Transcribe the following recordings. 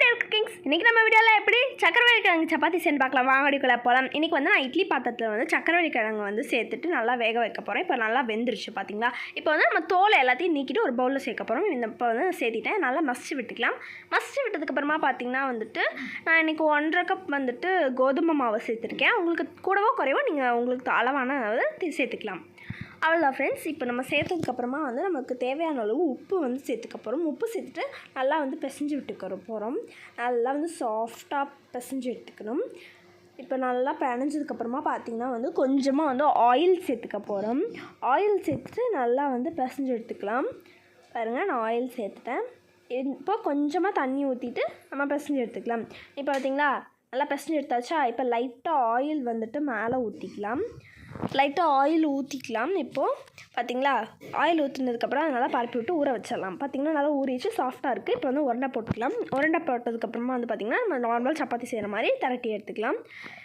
இன்றைக்கி நம்ம வீடியோவில் எப்படி சக்கரவள்ளி கிழங்கு சப்பாத்தி செஞ்சு பார்க்கலாம். வாங்கடிக்குள்ளே போகலாம் இன்றைக்கி வந்து நான் இட்லி பாத்திரத்தில் வந்து சக்கரவள்ளி கிழங்கு வந்து சேர்த்துட்டு நல்லா வேக வைக்க போகிறேன் இப்போ நல்லா வெந்துருச்சு பார்த்தீங்களா இப்போ வந்து நம்ம தோலை எல்லாத்தையும் நீக்கிட்டு ஒரு பவுலில் சேர்க்க போகிறோம் இந்த இப்போ வந்து சேர்த்திட்டேன். நல்லா மசிச்சு விட்டுக்கலாம். மசிச்சு விட்டதுக்கப்புறமா பார்த்தீங்கன்னா வந்துட்டு நான் இன்றைக்கி ஒன்றரை கப் வந்துட்டு கோதுமை மாவு சேர்த்துருக்கேன். உங்களுக்கு கூடவோ குறைவோ நீங்கள் உங்களுக்கு அளவான அதாவது சேர்த்துக்கலாம். அவ்வளோ ஃப்ரெண்ட்ஸ் இப்போ நம்ம சேர்த்ததுக்கப்புறமா வந்து நமக்கு தேவையான அளவு உப்பு வந்து சேர்த்துக்க போகிறோம் உப்பு சேர்த்துட்டு நல்லா வந்து பிசைஞ்சு விட்டுக்கிற போகிறோம் நல்லா வந்து சாஃப்டாக பிசைஞ்சு எடுத்துக்கணும். இப்போ நல்லா பிணைஞ்சதுக்கப்புறமா பார்த்திங்கன்னா வந்து கொஞ்சமாக வந்து ஆயில் சேர்த்துக்க போகிறோம் ஆயில் சேர்த்துட்டு நல்லா வந்து பிசைஞ்சு எடுத்துக்கலாம். பாருங்கள் நான் ஆயில் சேர்த்துட்டேன். இப்போ கொஞ்சமாக தண்ணி ஊற்றிட்டு நம்ம பிசைஞ்சு எடுத்துக்கலாம். இப்போ பார்த்திங்களா நல்லா பிசைஞ்சு எடுத்தாச்சா? இப்போ லைட்டாக ஆயில் வந்துட்டு மேலே ஊற்றிக்கலாம் லைட்டாக ஆயில் ஊற்றிக்கலாம் இப்போது பார்த்தீங்களா ஆயில் ஊற்றினதுக்கப்புறம் அதை நல்லா பரப்பி விட்டு ஊற வச்சிடலாம். பார்த்தீங்கன்னா நல்லா ஊறிச்சு சாஃப்டாக இருக்குது இப்போ வந்து உருண்டை போட்டுக்கலாம். உருண்டை போட்டதுக்கப்புறமா வந்து பார்த்திங்கன்னா நம்ம நார்மல் சப்பாத்தி செய்கிற மாதிரி திரட்டி எடுத்துக்கலாம்.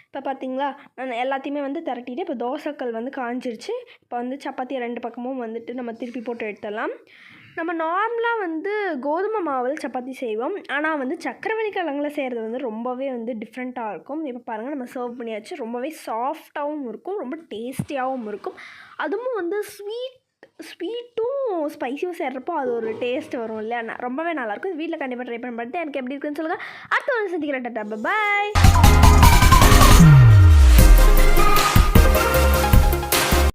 இப்போ பார்த்தீங்களா நான் எல்லாத்தையுமே வந்து திரட்டிட்டு இப்போ தோசைக்கல் வந்து காஞ்சிருச்சு. இப்போ வந்து சப்பாத்தி ரெண்டு பக்கமும் வந்துட்டு நம்ம திருப்பி போட்டு எடுத்துடலாம். நம்ம நார்மலாக வந்து கோதுமை மாவில் சப்பாத்தி செய்வோம். ஆனால் வந்து சக்கரவள்ளி கிழங்குல செய்கிறது வந்து ரொம்பவே வந்து டிஃப்ரெண்ட்டாக இருக்கும். இப்போ பாருங்கள் நம்ம சர்வ் பண்ணியாச்சு. ரொம்பவே சாஃப்டாகவும் இருக்கும். ரொம்ப டேஸ்டியாகவும் இருக்கும். அதுவும் வந்து ஸ்வீட் ஸ்வீட்டும் ஸ்பைசியும் சேர்றப்போ அது ஒரு டேஸ்ட் வரும் இல்லையா? ரொம்பவே நல்லாயிருக்கும் வீட்டில் கண்டிப்பாக ட்ரை பண்ண மாட்டேன் எனக்கு எப்படி இருக்குன்னு சொல்லுங்கள் அடுத்த வந்து சந்திக்கிறேன் டாட்டா. பாய்